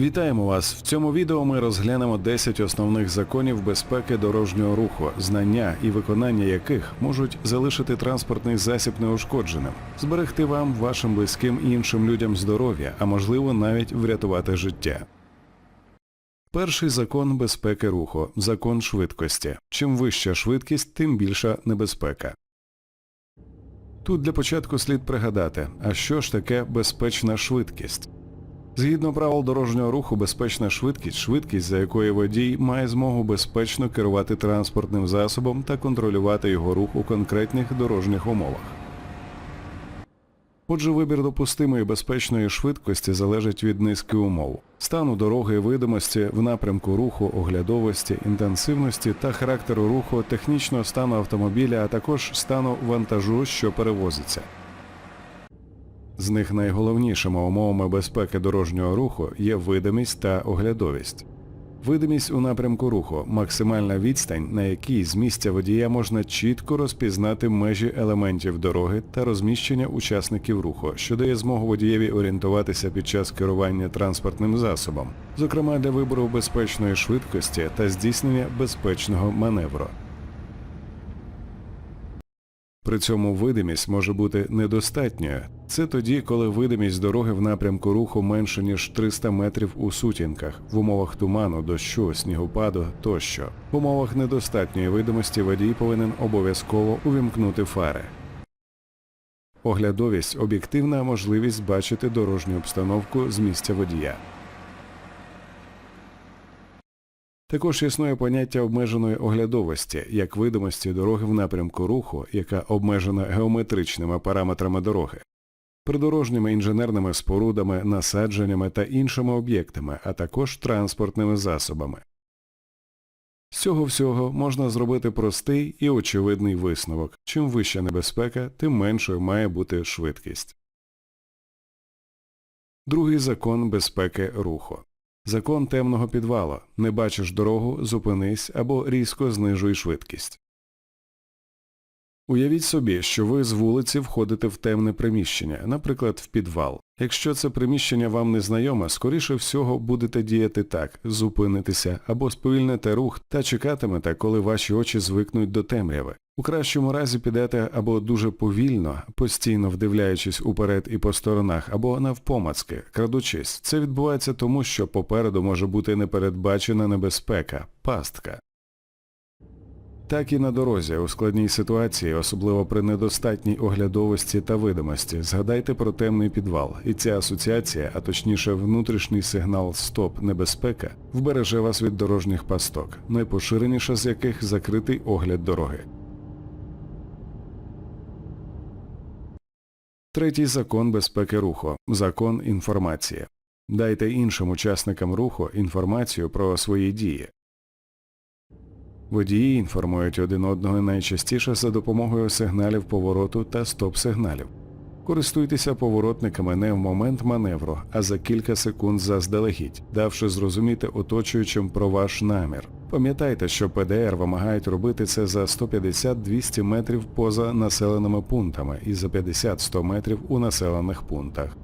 Вітаємо вас! В цьому відео ми розглянемо 10 основних законів безпеки дорожнього руху, знання і виконання яких можуть залишити транспортний засіб неушкодженим, зберегти вам, вашим близьким і іншим людям здоров'я, а можливо навіть врятувати життя. Перший закон безпеки руху закон швидкості. Чим вища швидкість, тим більша небезпека. Тут для початку слід пригадати, а що ж таке безпечна швидкість? Згідно правил дорожнього руху, безпечна швидкість швидкість, за якою водій має змогу безпечно керувати транспортним засобом та контролювати його рух у конкретних дорожніх умовах. Отже, вибір допустимої безпечної швидкості залежить від низки умов стану дороги, видимості в напрямку руху, оглядовості, інтенсивності та характеру руху, технічного стану автомобіля, а також стану вантажу, що перевозиться. З них найголовнішими умовами безпеки дорожнього руху є видимість та оглядовість. Видимість у напрямку руху максимальна відстань, на якій з місця водія можна чітко розпізнати межі елементів дороги та розміщення учасників руху, що дає змогу водієві орієнтуватися під час керування транспортним засобом, зокрема для вибору безпечної швидкості та здійснення безпечного маневру. При цьому видимість може бути недостатньою. Це тоді, коли видимість дороги в напрямку руху менше ніж 300 метрів у сутінках, в умовах туману, дощу, снігопаду тощо. В умовах недостатньої видимості водій повинен обов'язково увімкнути фари. Оглядовість об'єктивна можливість бачити дорожню обстановку з місця водія. Також існує поняття обмеженої оглядовості, як видимості дороги в напрямку руху, яка обмежена геометричними параметрами дороги, придорожніми інженерними спорудами, насадженнями та іншими об'єктами, а також транспортними засобами. З цього всього можна зробити простий і очевидний висновок. Чим вища небезпека, тим меншою має бути швидкість. Другий закон безпеки руху. Закон темного підвалу. Не бачиш дорогу, зупинись або різко знижуй швидкість. Уявіть собі, що ви з вулиці входите в темне приміщення, наприклад, в підвал. Якщо це приміщення вам не знайоме, скоріше всього будете діяти так, зупинитися або сповільнити рух та чекатимете, коли ваші очі звикнуть до темряви. У кращому разі підете або дуже повільно, постійно вдивляючись уперед і по сторонах, або навпомацки, крадучись. Це відбувається тому, що попереду може бути непередбачена небезпека, пастка. Так і на дорозі у складній ситуації, особливо при недостатній оглядовості та видимості, згадайте про темний підвал, і ця асоціація, а точніше внутрішній сигнал Стоп небезпека, вбереже вас від дорожніх пасток, найпоширеніша з яких закритий огляд дороги. Третій закон безпеки руху закон інформації. Дайте іншим учасникам руху інформацію про свої дії. Водії інформують один одного найчастіше за допомогою сигналів повороту та стоп-сигналів. Користуйтеся поворотниками не в момент маневру, а за кілька секунд заздалегідь, давши зрозуміти оточуючим про ваш намір. Пам'ятайте, що ПДР вимагають робити це за 150-200 метрів поза населеними пунктами і за 50-100 метрів у населених пунктах.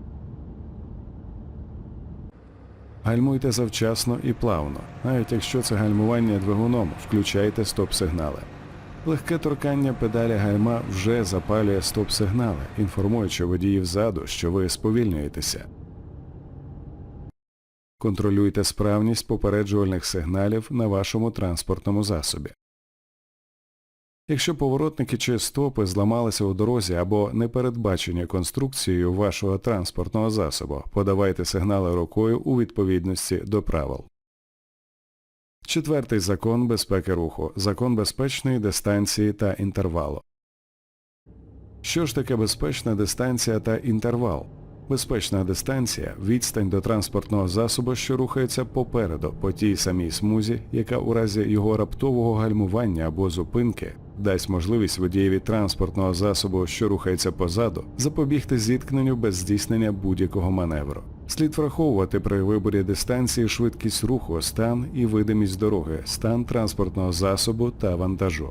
Гальмуйте завчасно і плавно, навіть якщо це гальмування двигуном, включайте стоп-сигнали. Легке торкання педалі гальма вже запалює стоп-сигнали, інформуючи водіїв ззаду, що ви сповільнюєтеся. Контролюйте справність попереджувальних сигналів на вашому транспортному засобі. Якщо поворотники чи стопи зламалися у дорозі або не передбачені конструкцією вашого транспортного засобу, подавайте сигнали рукою у відповідності до правил. Четвертий закон безпеки руху. Закон безпечної дистанції та інтервалу. Що ж таке безпечна дистанція та інтервал? Безпечна дистанція відстань до транспортного засобу, що рухається попереду по тій самій смузі, яка у разі його раптового гальмування або зупинки дасть можливість водієві транспортного засобу, що рухається позаду, запобігти зіткненню без здійснення будь-якого маневру. Слід враховувати при виборі дистанції швидкість руху, стан і видимість дороги, стан транспортного засобу та вантажу.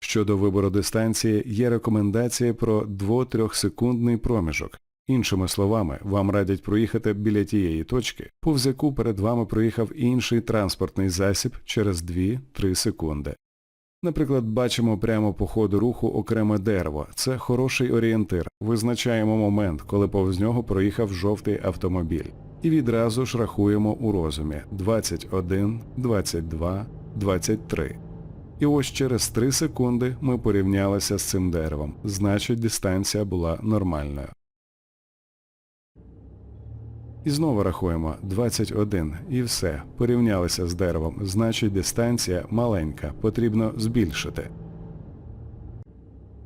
Щодо вибору дистанції є рекомендація про 2-3 секундний проміжок. Іншими словами, вам радять проїхати біля тієї точки, повз яку перед вами проїхав інший транспортний засіб через 2-3 секунди. Наприклад, бачимо прямо по ходу руху окреме дерево. Це хороший орієнтир. Визначаємо момент, коли повз нього проїхав жовтий автомобіль. І відразу ж рахуємо у розумі 21, 22, 23. І ось через 3 секунди ми порівнялися з цим деревом. Значить, дистанція була нормальною. І знову рахуємо. 21 і все, порівнялися з деревом, значить дистанція маленька, потрібно збільшити.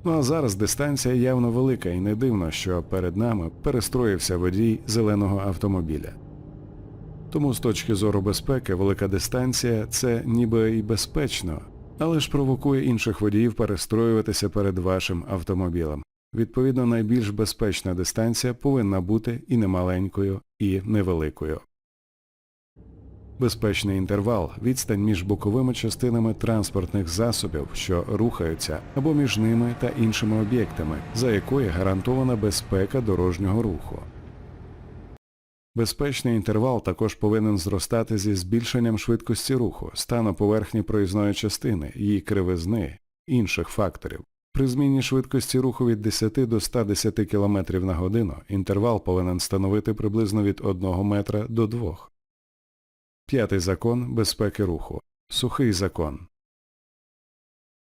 Ну а зараз дистанція явно велика. І не дивно, що перед нами перестроївся водій зеленого автомобіля. Тому з точки зору безпеки велика дистанція це ніби і безпечно, але ж провокує інших водіїв перестроюватися перед вашим автомобілем. Відповідно, найбільш безпечна дистанція повинна бути і немаленькою, і невеликою. Безпечний інтервал відстань між боковими частинами транспортних засобів, що рухаються, або між ними та іншими об'єктами, за якої гарантована безпека дорожнього руху. Безпечний інтервал також повинен зростати зі збільшенням швидкості руху, стану поверхні проїзної частини, її кривизни, інших факторів. При зміні швидкості руху від 10 до 110 км на годину інтервал повинен становити приблизно від 1 метра до 2. П'ятий закон безпеки руху. Сухий закон.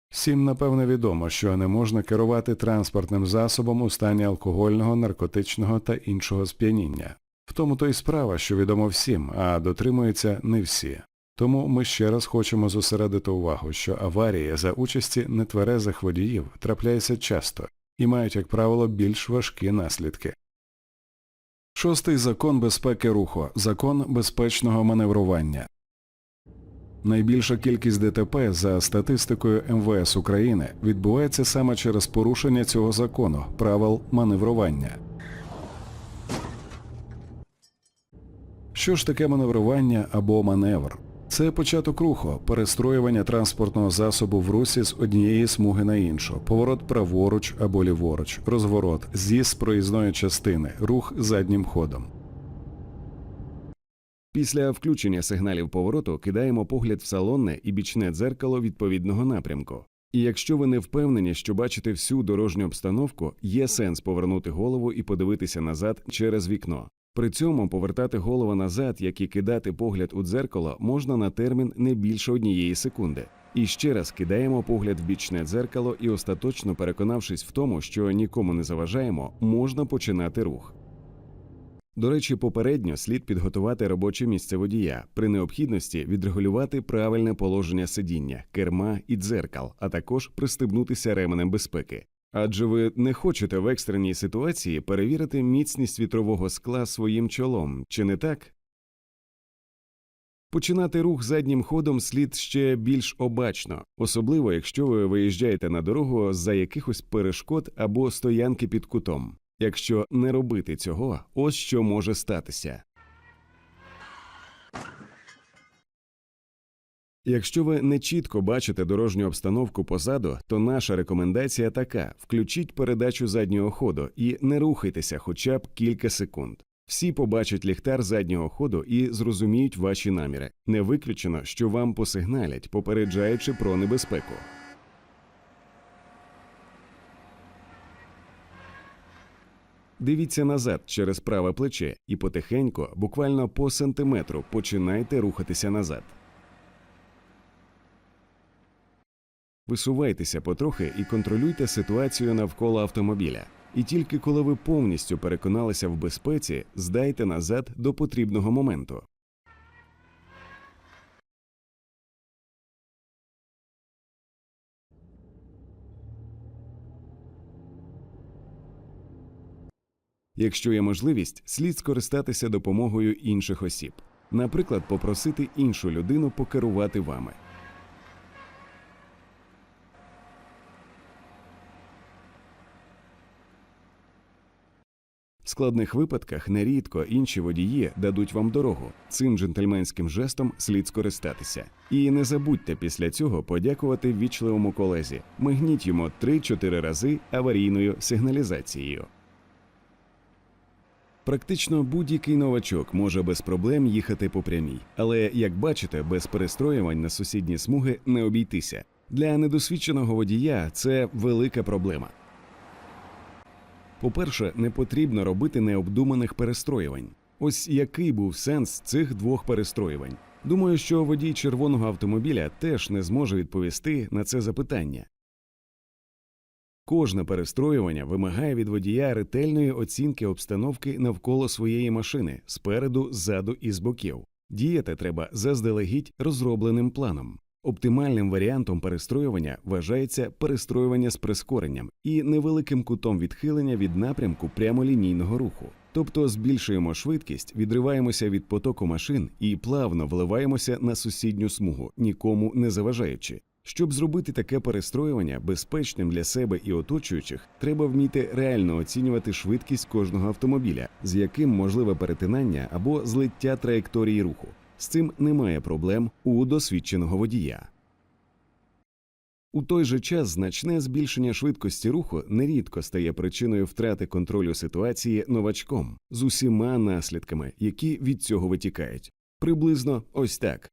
Всім напевне відомо, що не можна керувати транспортним засобом у стані алкогольного, наркотичного та іншого сп'яніння. В тому то й справа, що відомо всім, а дотримуються не всі. Тому ми ще раз хочемо зосередити увагу, що аварії за участі нетверезих водіїв трапляються часто і мають, як правило, більш важкі наслідки. Шостий закон безпеки руху закон безпечного маневрування. Найбільша кількість ДТП за статистикою МВС України відбувається саме через порушення цього закону правил маневрування. Що ж таке маневрування або маневр? Це початок руху, перестроювання транспортного засобу в русі з однієї смуги на іншу, поворот праворуч або ліворуч, розворот, з'їзд з проїзної частини, рух заднім ходом. Після включення сигналів повороту кидаємо погляд в салонне і бічне дзеркало відповідного напрямку. І якщо ви не впевнені, що бачите всю дорожню обстановку, є сенс повернути голову і подивитися назад через вікно. При цьому повертати голову назад, як і кидати погляд у дзеркало, можна на термін не більше однієї секунди. І ще раз кидаємо погляд в бічне дзеркало і остаточно переконавшись в тому, що нікому не заважаємо, можна починати рух. До речі, попередньо слід підготувати робоче місце водія, при необхідності відрегулювати правильне положення сидіння, керма і дзеркал, а також пристебнутися ременем безпеки. Адже ви не хочете в екстреній ситуації перевірити міцність вітрового скла своїм чолом, чи не так? Починати рух заднім ходом слід ще більш обачно, особливо якщо ви виїжджаєте на дорогу за якихось перешкод або стоянки під кутом. Якщо не робити цього, ось що може статися. Якщо ви не чітко бачите дорожню обстановку позаду, то наша рекомендація така: включіть передачу заднього ходу і не рухайтеся хоча б кілька секунд. Всі побачать ліхтар заднього ходу і зрозуміють ваші наміри. Не виключено, що вам посигналять, попереджаючи про небезпеку. Дивіться назад через праве плече і потихеньку, буквально по сантиметру, починайте рухатися назад. Висувайтеся потрохи і контролюйте ситуацію навколо автомобіля. І тільки коли ви повністю переконалися в безпеці, здайте назад до потрібного моменту. Якщо є можливість, слід скористатися допомогою інших осіб, наприклад, попросити іншу людину покерувати вами. Складних випадках нерідко інші водії дадуть вам дорогу. Цим джентльменським жестом слід скористатися. І не забудьте після цього подякувати ввічливому колезі. Мигніть йому 3-4 рази аварійною сигналізацією. Практично будь-який новачок може без проблем їхати по прямій, але як бачите, без перестроювань на сусідні смуги не обійтися. Для недосвідченого водія це велика проблема. По-перше, не потрібно робити необдуманих перестроювань. Ось який був сенс цих двох перестроювань. Думаю, що водій червоного автомобіля теж не зможе відповісти на це запитання. Кожне перестроювання вимагає від водія ретельної оцінки обстановки навколо своєї машини спереду, ззаду і з боків. Діяти треба заздалегідь розробленим планом. Оптимальним варіантом перестроювання вважається перестроювання з прискоренням і невеликим кутом відхилення від напрямку прямолінійного руху. Тобто збільшуємо швидкість, відриваємося від потоку машин і плавно вливаємося на сусідню смугу, нікому не заважаючи. Щоб зробити таке перестроювання безпечним для себе і оточуючих, треба вміти реально оцінювати швидкість кожного автомобіля, з яким можливе перетинання або злиття траєкторії руху. З цим немає проблем у досвідченого водія. У той же час значне збільшення швидкості руху нерідко стає причиною втрати контролю ситуації новачком з усіма наслідками, які від цього витікають. Приблизно ось так.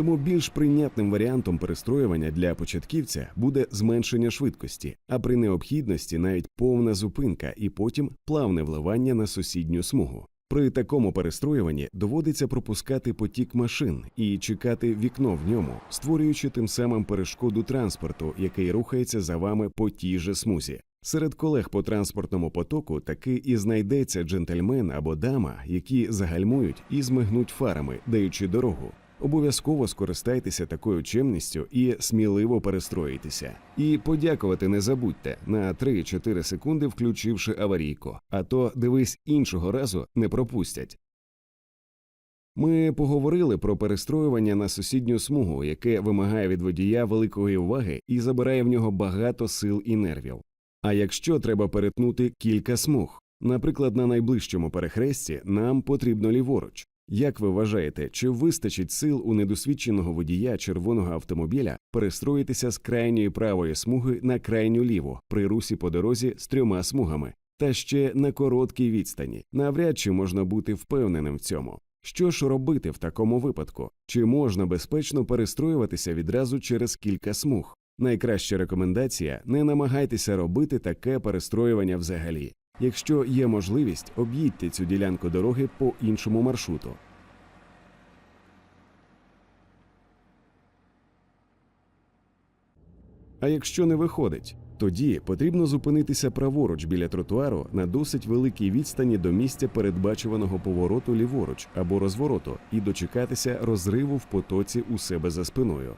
Тому більш прийнятним варіантом перестроювання для початківця буде зменшення швидкості, а при необхідності навіть повна зупинка і потім плавне вливання на сусідню смугу. При такому перестроюванні доводиться пропускати потік машин і чекати вікно в ньому, створюючи тим самим перешкоду транспорту, який рухається за вами по тій же смузі. Серед колег по транспортному потоку таки і знайдеться джентльмен або дама, які загальмують і змигнуть фарами, даючи дорогу. Обов'язково скористайтеся такою чемністю і сміливо перестроїтеся. І подякувати не забудьте на 3-4 секунди, включивши аварійку, а то дивись іншого разу не пропустять. Ми поговорили про перестроювання на сусідню смугу, яке вимагає від водія великої уваги і забирає в нього багато сил і нервів. А якщо треба перетнути кілька смуг, наприклад, на найближчому перехресті нам потрібно ліворуч. Як ви вважаєте, чи вистачить сил у недосвідченого водія червоного автомобіля перестроїтися з крайньої правої смуги на крайню ліву при русі по дорозі з трьома смугами, та ще на короткій відстані? Навряд чи можна бути впевненим в цьому. Що ж робити в такому випадку? Чи можна безпечно перестроюватися відразу через кілька смуг? Найкраща рекомендація не намагайтеся робити таке перестроювання взагалі. Якщо є можливість, об'їдьте цю ділянку дороги по іншому маршруту. А якщо не виходить, тоді потрібно зупинитися праворуч біля тротуару на досить великій відстані до місця передбачуваного повороту ліворуч або розвороту і дочекатися розриву в потоці у себе за спиною.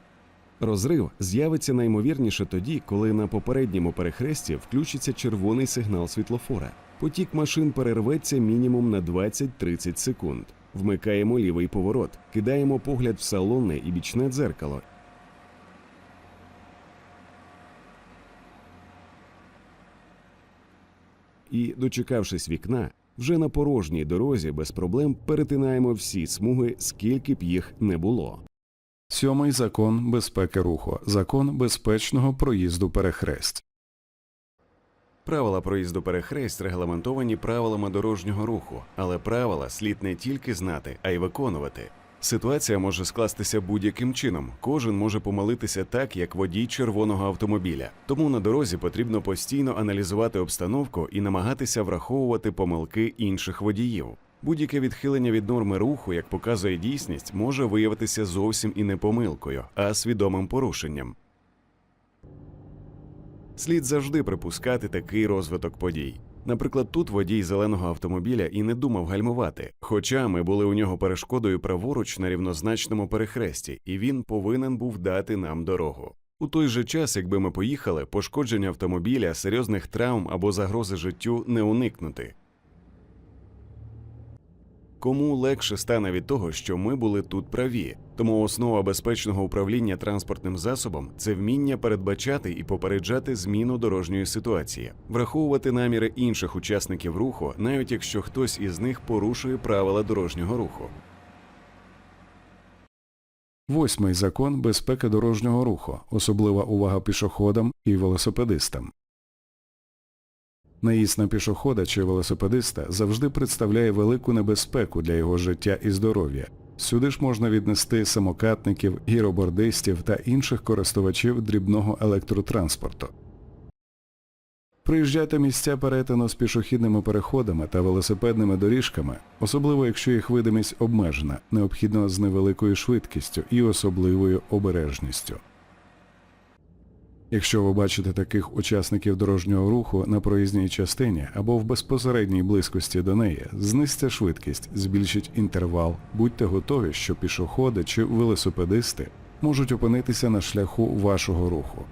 Розрив з'явиться наймовірніше тоді, коли на попередньому перехресті включиться червоний сигнал світлофора. Потік машин перерветься мінімум на 20-30 секунд. Вмикаємо лівий поворот, кидаємо погляд в салонне і бічне дзеркало. І, дочекавшись вікна, вже на порожній дорозі без проблем перетинаємо всі смуги, скільки б їх не було. Сьомий закон безпеки руху закон безпечного проїзду перехресть. Правила проїзду перехресть регламентовані правилами дорожнього руху, але правила слід не тільки знати, а й виконувати. Ситуація може скластися будь-яким чином. Кожен може помилитися так, як водій червоного автомобіля. Тому на дорозі потрібно постійно аналізувати обстановку і намагатися враховувати помилки інших водіїв. Будь-яке відхилення від норми руху, як показує дійсність, може виявитися зовсім і не помилкою, а свідомим порушенням. Слід завжди припускати такий розвиток подій. Наприклад, тут водій зеленого автомобіля і не думав гальмувати, хоча ми були у нього перешкодою праворуч на рівнозначному перехресті, і він повинен був дати нам дорогу. У той же час, якби ми поїхали, пошкодження автомобіля, серйозних травм або загрози життю не уникнути. Кому легше стане від того, що ми були тут праві. Тому основа безпечного управління транспортним засобом це вміння передбачати і попереджати зміну дорожньої ситуації, враховувати наміри інших учасників руху, навіть якщо хтось із них порушує правила дорожнього руху. Восьмий закон безпеки дорожнього руху, особлива увага пішоходам і велосипедистам. Наїзд на пішохода чи велосипедиста завжди представляє велику небезпеку для його життя і здоров'я. Сюди ж можна віднести самокатників, гіробордистів та інших користувачів дрібного електротранспорту. Приїжджати місця перетину з пішохідними переходами та велосипедними доріжками, особливо якщо їх видимість обмежена, необхідно з невеликою швидкістю і особливою обережністю. Якщо ви бачите таких учасників дорожнього руху на проїзній частині або в безпосередній близькості до неї, знизьте швидкість, збільшіть інтервал, будьте готові, що пішоходи чи велосипедисти можуть опинитися на шляху вашого руху.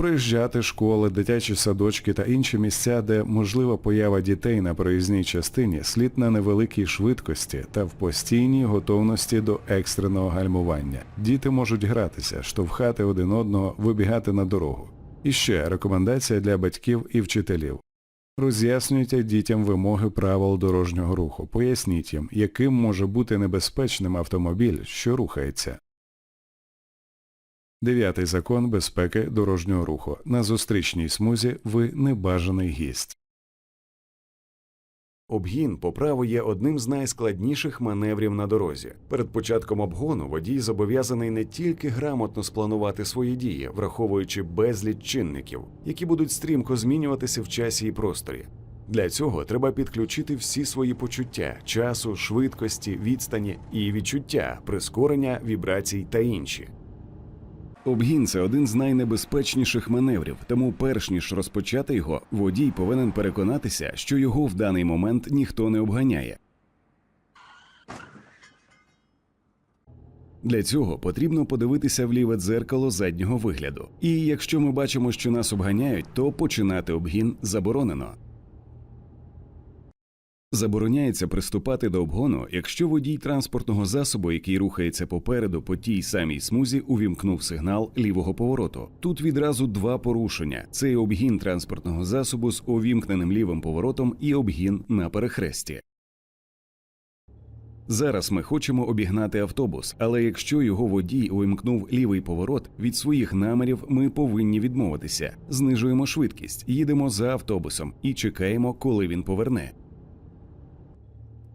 Проїжджати школи, дитячі садочки та інші місця, де можлива поява дітей на проїзній частині, слід на невеликій швидкості та в постійній готовності до екстреного гальмування. Діти можуть гратися, штовхати один одного, вибігати на дорогу. І ще рекомендація для батьків і вчителів. Роз'яснюйте дітям вимоги правил дорожнього руху, поясніть їм, яким може бути небезпечним автомобіль, що рухається. Дев'ятий закон безпеки дорожнього руху. На зустрічній смузі ви небажаний гість. Обгін по праву є одним з найскладніших маневрів на дорозі. Перед початком обгону водій зобов'язаний не тільки грамотно спланувати свої дії, враховуючи безліч чинників, які будуть стрімко змінюватися в часі і просторі. Для цього треба підключити всі свої почуття часу, швидкості, відстані і відчуття, прискорення, вібрацій та інші. Обгін це один з найнебезпечніших маневрів, тому перш ніж розпочати його, водій повинен переконатися, що його в даний момент ніхто не обганяє. Для цього потрібно подивитися в ліве дзеркало заднього вигляду. І якщо ми бачимо, що нас обганяють, то починати обгін заборонено. Забороняється приступати до обгону, якщо водій транспортного засобу, який рухається попереду по тій самій смузі, увімкнув сигнал лівого повороту. Тут відразу два порушення: це обгін транспортного засобу з увімкненим лівим поворотом і обгін на перехресті. Зараз ми хочемо обігнати автобус, але якщо його водій увімкнув лівий поворот, від своїх намірів ми повинні відмовитися. Знижуємо швидкість, їдемо за автобусом і чекаємо, коли він поверне.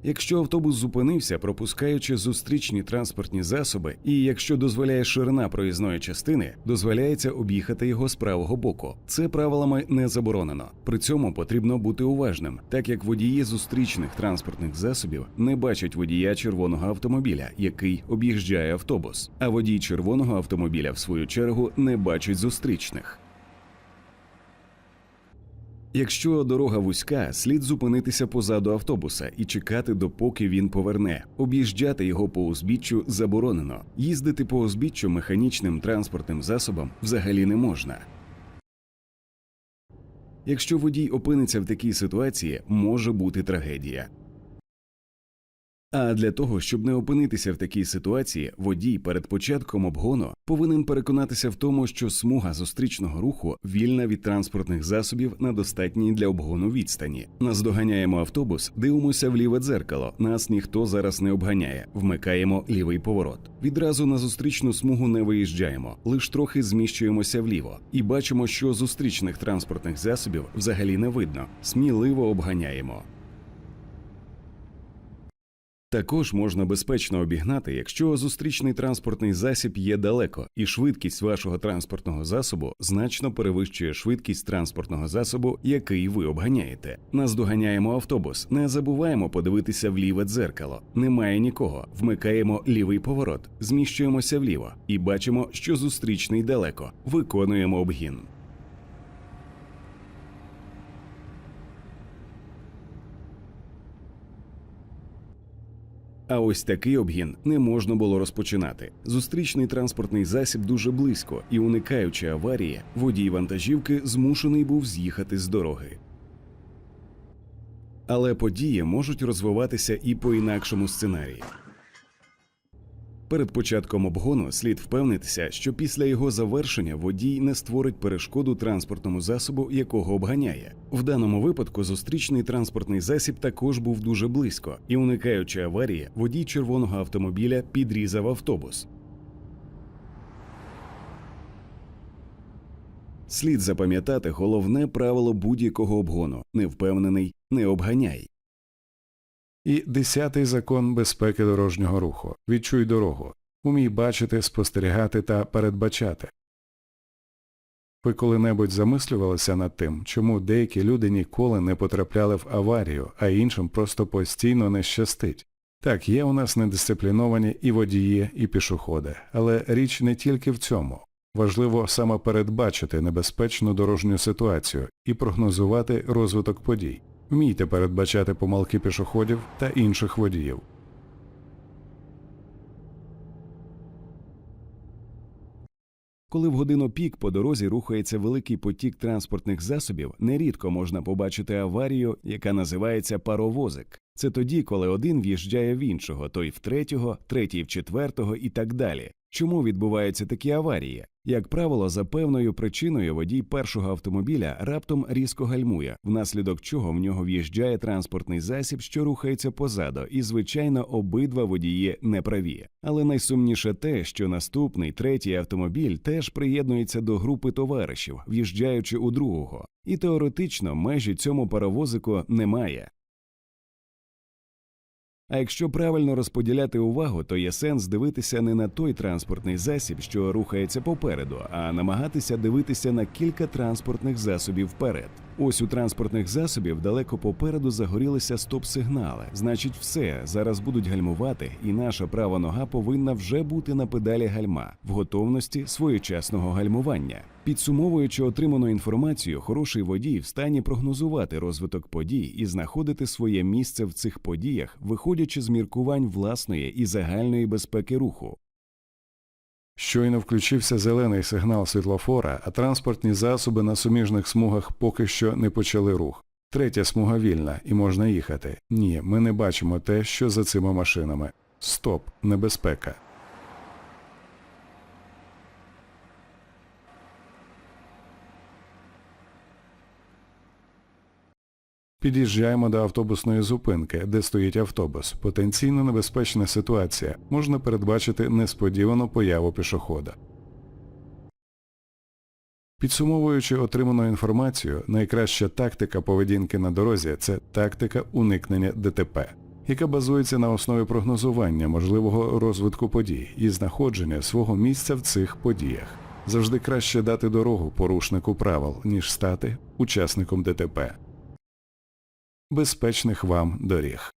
Якщо автобус зупинився, пропускаючи зустрічні транспортні засоби, і якщо дозволяє ширина проїзної частини, дозволяється об'їхати його з правого боку. Це правилами не заборонено. При цьому потрібно бути уважним, так як водії зустрічних транспортних засобів не бачать водія червоного автомобіля, який об'їжджає автобус, а водій червоного автомобіля, в свою чергу, не бачить зустрічних. Якщо дорога вузька, слід зупинитися позаду автобуса і чекати, допоки він поверне. Об'їжджати його по узбіччю заборонено. Їздити по узбіччю механічним транспортним засобом взагалі не можна. Якщо водій опиниться в такій ситуації, може бути трагедія. А для того, щоб не опинитися в такій ситуації, водій перед початком обгону повинен переконатися в тому, що смуга зустрічного руху вільна від транспортних засобів на достатній для обгону відстані. Наздоганяємо автобус, дивимося в ліве дзеркало. Нас ніхто зараз не обганяє. Вмикаємо лівий поворот. Відразу на зустрічну смугу не виїжджаємо, лиш трохи зміщуємося вліво і бачимо, що зустрічних транспортних засобів взагалі не видно. Сміливо обганяємо. Також можна безпечно обігнати, якщо зустрічний транспортний засіб є далеко, і швидкість вашого транспортного засобу значно перевищує швидкість транспортного засобу, який ви обганяєте. Наздоганяємо автобус, не забуваємо подивитися в ліве дзеркало. Немає нікого. Вмикаємо лівий поворот, зміщуємося вліво і бачимо, що зустрічний далеко. Виконуємо обгін. А ось такий обгін не можна було розпочинати. Зустрічний транспортний засіб дуже близько, і, уникаючи аварії, водій вантажівки змушений був з'їхати з дороги. Але події можуть розвиватися і по інакшому сценарії. Перед початком обгону слід впевнитися, що після його завершення водій не створить перешкоду транспортному засобу, якого обганяє. В даному випадку зустрічний транспортний засіб також був дуже близько, і, уникаючи аварії, водій червоного автомобіля підрізав автобус. Слід запам'ятати головне правило будь-якого обгону: невпевнений, не обганяй. І десятий закон безпеки дорожнього руху. Відчуй дорогу. Умій бачити, спостерігати та передбачати. Ви коли-небудь замислювалися над тим, чому деякі люди ніколи не потрапляли в аварію, а іншим просто постійно не щастить. Так, є у нас недисципліновані і водії, і пішоходи, але річ не тільки в цьому. Важливо саме передбачити небезпечну дорожню ситуацію і прогнозувати розвиток подій. Вмійте передбачати помилки пішоходів та інших водіїв. Коли в годину пік по дорозі рухається великий потік транспортних засобів, нерідко можна побачити аварію, яка називається паровозик. Це тоді, коли один в'їжджає в іншого, той в третього, третій в четвертого і так далі. Чому відбуваються такі аварії? Як правило, за певною причиною водій першого автомобіля раптом різко гальмує, внаслідок чого в нього в'їжджає транспортний засіб, що рухається позаду, і звичайно обидва водії неправі. Але найсумніше те, що наступний третій автомобіль теж приєднується до групи товаришів, в'їжджаючи у другого, і теоретично межі цьому паровозику немає. А якщо правильно розподіляти увагу, то є сенс дивитися не на той транспортний засіб, що рухається попереду, а намагатися дивитися на кілька транспортних засобів вперед. Ось у транспортних засобів далеко попереду загорілися стоп-сигнали. Значить, все зараз будуть гальмувати, і наша права нога повинна вже бути на педалі гальма в готовності своєчасного гальмування. Підсумовуючи отриману інформацію, хороший водій в стані прогнозувати розвиток подій і знаходити своє місце в цих подіях, виходячи з міркувань власної і загальної безпеки руху. Щойно включився зелений сигнал світлофора, а транспортні засоби на суміжних смугах поки що не почали рух. Третя смуга вільна і можна їхати. Ні, ми не бачимо те, що за цими машинами. Стоп, небезпека. Під'їжджаємо до автобусної зупинки, де стоїть автобус. Потенційно небезпечна ситуація. Можна передбачити несподівану появу пішохода. Підсумовуючи отриману інформацію, найкраща тактика поведінки на дорозі це тактика уникнення ДТП, яка базується на основі прогнозування можливого розвитку подій і знаходження свого місця в цих подіях. Завжди краще дати дорогу порушнику правил, ніж стати учасником ДТП. Безпечних вам доріг.